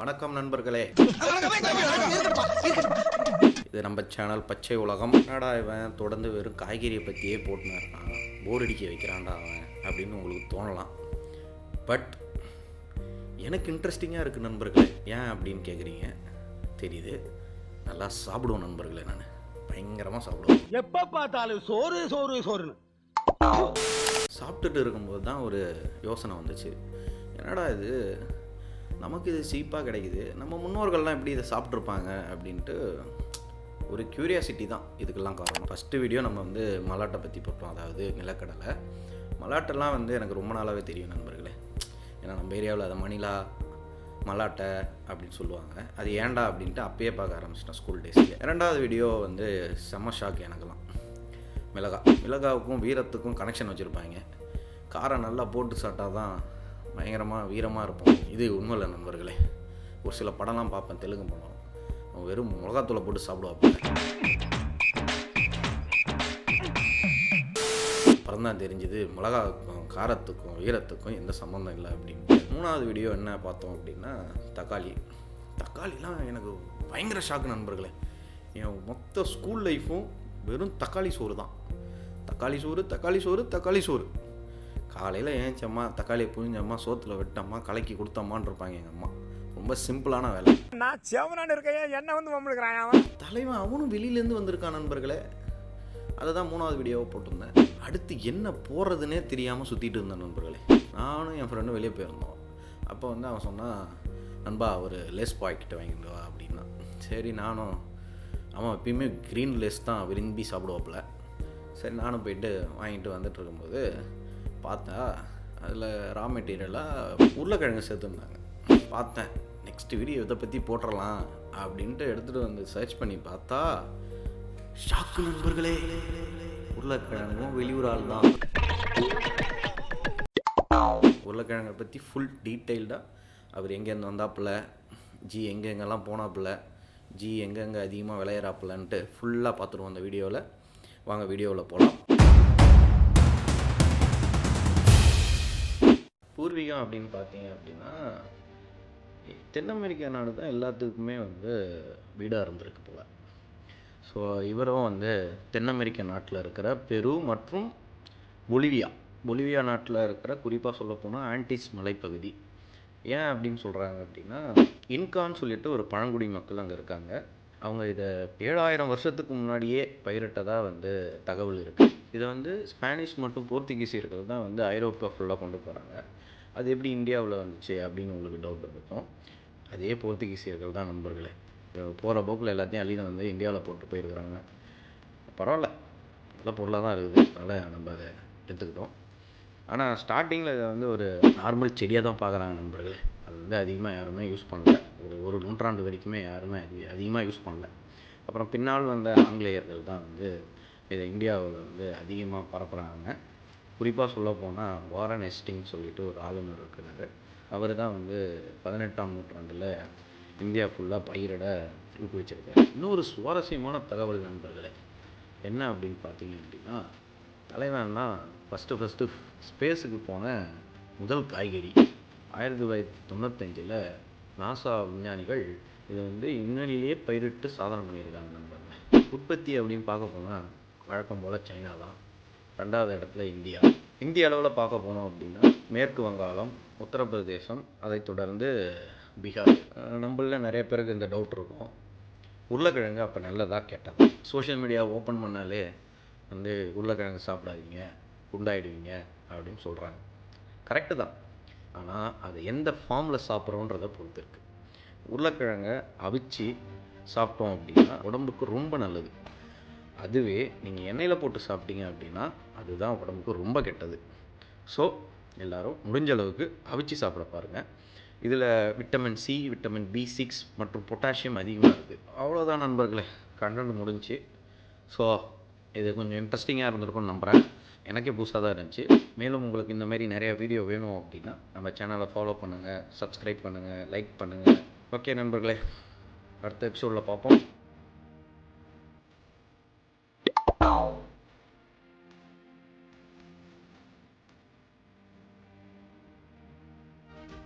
வணக்கம் நண்பர்களே. இது நம்ம சேனல் பச்சை உலகம். என்னடா இவன் தொடர்ந்து வெறும் காய்கறியை பற்றியே போட்டுன்னு இருக்கான். போர் அடிக்க வைக்கிறான்டா அவன் அப்படின்னு உங்களுக்கு தோணலாம். பட் எனக்கு இன்ட்ரெஸ்டிங்காக இருக்குது நண்பர்களே. ஏன் அப்படின்னு கேட்குறீங்க தெரியுது. நல்லா சாப்பிடுவோம் நண்பர்களே நான். பயங்கரமாக சாப்பிடுவேன் எப்ப பார்த்தாலும் சோறு சோறு சோறுன்னு. சாப்பிட்டுட்டு இருக்கும்போது தான் ஒரு யோசனை வந்துச்சு. என்னடா இது? நமக்கு இது சீப்பாக கிடைக்குது. நம்ம முன்னோர்கள்லாம் எப்படி இதை சாப்பிட்ருப்பாங்க அப்படின்ட்டு ஒரு க்யூரியாசிட்டி தான் இதுக்கெல்லாம் காரணம். ஃபஸ்ட்டு வீடியோ நம்ம வந்து மலாட்டை பற்றி போட்டோம் அதாவது நிலக்கடலை. மலாட்டெல்லாம் வந்து எனக்கு ரொம்ப நாளாகவே தெரியும் நண்பர்களே. ஏன்னா நம்ம ஏரியாவில் அதை மணிலா மலாட்டை அப்படின்னு சொல்லுவாங்க. அது ஏன்டா அப்படின்ட்டு அப்பயே பார்க்க ஆரம்பிச்சிட்டேன் ஸ்கூல் டேஸில் இரண்டாவது வீடியோ வந்து செம்ம ஷாக் எனக்கெல்லாம். மிளகா. மிளகாவுக்கும் வீரத்துக்கும் கனெக்ஷன் வச்சுருப்பாங்க. காரம் நல்லா போட்டு சாப்பிட்டா தான் பயங்கரமாக வீரமாக இருப்போம். இது உண்மை இல்லை நண்பர்களே. ஒரு சில படம்லாம் பார்ப்பேன் தெலுங்கு படம். அவன் வெறும் மிளகாத்தூளை போட்டு சாப்பிடுவாப்ப அப்புறம் தான் தெரிஞ்சுது மிளகாக்கும் காரத்துக்கும் வீரத்துக்கும் எந்த சம்மந்தம் இல்லை அப்படின்னு மூணாவது வீடியோ என்ன பார்த்தோம் அப்படின்னா தக்காளி. தக்காளிலாம் எனக்கு பயங்கர ஷாக்கு நண்பர்களே. என் மொத்த ஸ்கூல் லைஃப்பும் வெறும் தக்காளி சோறு தான். தக்காளி சோறு தக்காளி சோறு தக்காளி சோறு. காலையில் ஏஞ்சம்மா தக்காளியை புழிஞ்சம்மா சோத்தில் வெட்டம்மா கலக்கி கொடுத்தம்மான்னு இருப்பாங்க எங்கள் அம்மா. ரொம்ப சிம்பிளான வேலை. நான் செவனான இருக்கையா என்ன வந்து மம்மளுக்குறான் அவன்? தலைவன் அவனும் வெளியிலேருந்து வந்திருக்கான் நண்பர்களே. அதை தான் மூணாவது வீடியோவை போட்டிருந்தேன். அடுத்து என்ன போடுறதுனே தெரியாமல் சுற்றிட்டு இருந்தேன் நண்பர்களே. நானும் என் ஃப்ரெண்டும் வெளியே போயிருந்தோம். அப்போ வந்து அவன் சொன்னான் நண்பா ஒரு லேஸ் பாக்கெட் வாங்கிட்டு வா அப்படின்னா. சரி நானும் அவன் எப்பயுமே க்ரீன் லேஸ் தான் விரும்பி சாப்பிடுவாப்புல. சரி நானும் போயிட்டு வாங்கிட்டு வந்துட்டு இருக்கும்போது பார்த்தா அதில் ரா மெட்டீரியலாக உருளைக்கிழங்கு சேர்த்துருந்தாங்க. பார்த்தேன். நெக்ஸ்ட் வீடியோ இதை பற்றி போட்டுடலாம் அப்படின்ட்டு எடுத்துகிட்டு வந்து சர்ச் பண்ணி பார்த்தா ஷாக்கு நண்பர்களே உருளைக்கிழங்கும் வெளியூர் ஆள் தான். உருளைக்கிழங்கை பற்றி ஃபுல் டீட்டெயில்டாக அவர் எங்கேருந்து வந்தாப்புல ஜி எங்கெங்கெல்லாம் போனாப்புல ஜி எங்கெங்கே அதிகமாக விளையிறாப்புலன்ட்டு ஃபுல்லாக பார்த்துருவோம் அந்த வீடியோவில் வாங்க வீடியோவில் போகலாம் பூர்வீகம் அப்படின்னு பார்த்தீங்க அப்படின்னா தென் அமெரிக்கா நாடு தான் எல்லாத்துக்குமே வந்து வீடாக இருந்திருக்கு போல். ஸோ இவரும் வந்து தென் அமெரிக்க நாட்டில் இருக்கிற பெரு மற்றும் பொலிவியா. பொலிவியா நாட்டில் இருக்கிற குறிப்பாக சொல்லப்போனால் ஆன்டிஸ் மலைப்பகுதி. ஏன் அப்படின்னு சொல்கிறாங்க அப்படின்னா இன்கான்னு சொல்லிட்டு ஒரு பழங்குடி மக்கள் அங்கே இருக்காங்க. அவங்க இதை ஏழாயிரம் வருஷத்துக்கு முன்னாடியே பயிரிட்டதாக வந்து தகவல் இருக்குது இதை வந்து ஸ்பானிஷ் மற்றும் போர்த்துகீசியர்கள் தான் வந்து ஐரோப்பா ஃபுல்லாக கொண்டு போகிறாங்க அது எப்படி இந்தியாவில் வந்துச்சு அப்படின்னு உங்களுக்கு டவுட் இருக்கும் அதே போர்த்துகீசியர்கள் தான் நண்பர்களே. போகிற போக்கில் எல்லாத்தையும் அள்ளின்னு வந்து இந்தியாவில் போட்டு போயிருக்கிறாங்க. பரவாயில்ல. நல்ல பொருளாக தான் இருக்குது. அதனால் நம்ம அதை எடுத்துக்கிட்டோம். ஆனால் ஸ்டார்டிங்கில் இதை வந்து ஒரு நார்மல் செடியாக தான் பார்க்குறாங்க நண்பர்களே. அது வந்து அதிகமாக யாருமே யூஸ் பண்ணல. ஒரு ஒரு நூற்றாண்டு வரைக்குமே யாருமே அதிகமாக யூஸ் பண்ணல. அப்புறம் பின்னால் வந்த ஆங்கிலேயர்கள் தான் வந்து இதை இந்தியாவில் வந்து அதிகமாக பரப்புகிறாங்க குறிப்பாக சொல்ல போனால் வாரன் எஸ்டிங் சொல்லிட்டு ஒரு ஆளுநர் இருக்கிறாரு. அவர் தான் வந்து பதினெட்டாம் நூற்றாண்டில் இந்தியா ஃபுல்லாக பயிரிட ஊக்குவிச்சிருக்காரு. இன்னொரு சுவாரஸ்யமான தகவல் நண்பர்களே என்ன அப்படின்னு பார்த்தீங்க அப்படின்னா தலைவன்னா ஃபஸ்ட்டு ஃபஸ்ட்டு ஸ்பேஸுக்கு போன முதல் காய்கறி. ஆயிரத்தி தொள்ளாயிரத்தி தொண்ணூத்தஞ்சில் நாசா விஞ்ஞானிகள் இதை வந்து இன்னிலேயே பயிரிட்டு சாதனை பண்ணியிருக்காங்க நண்பர்கள். உற்பத்தி அப்படின்னு பார்க்க போனால் வழக்கம் போல் சைனா தான். ரெண்டாவது இடத்துல இந்தியா. இந்திய அளவில் பார்க்க போனோம் அப்படின்னா மேற்கு வங்காளம் உத்தரப்பிரதேசம் அதைத் தொடர்ந்து பீகார். நம்மள நிறைய பேருக்கு இந்த டவுட் இருக்கும். உருளைக்கிழங்கு அப்போ நல்லதாக கேட்டது? சோஷியல் மீடியா ஓப்பன் பண்ணாலே வந்து உருளைக்கிழங்கு சாப்பிடாதீங்க குண்டாயிடுவீங்க அப்படின்னு சொல்கிறாங்க கரெக்டு தான். ஆனால் அது எந்த ஃபார்மில் சாப்பிட்றோன்றதை பொறுத்து இருக்குது உருளைக்கிழங்கை அவிச்சு சாப்பிட்டோம் அப்படின்னா உடம்புக்கு ரொம்ப நல்லது. அதுவே நீங்கள் எண்ணெயில் போட்டு சாப்பிட்டீங்க அப்படின்னா அதுதான் உடம்புக்கு ரொம்ப கெட்டது. ஸோ எல்லோரும் முடிஞ்ச அளவுக்கு அவிச்சு சாப்பிட பாருங்கள் இதில் vitamin C vitamin B six மற்றும் பொட்டாசியம் அதிகமாக இருக்குது அவ்வளோதான் நண்பர்களே கண்டென்ட் முடிஞ்சு. ஸோ இது கொஞ்சம் இன்ட்ரெஸ்டிங்காக இருந்திருக்கும்னு நம்புகிறேன் எனக்கே புதுசாக தான் இருந்துச்சு. மேலும் உங்களுக்கு இந்த மாதிரி நிறையா வீடியோ வேணும் அப்படின்னா நம்ம சேனலை ஃபாலோ பண்ணுங்கள் சப்ஸ்கிரைப் பண்ணுங்கள் லைக் பண்ணுங்கள் ஓகே நண்பர்களே அடுத்த எபிசோடில் பார்ப்போம்.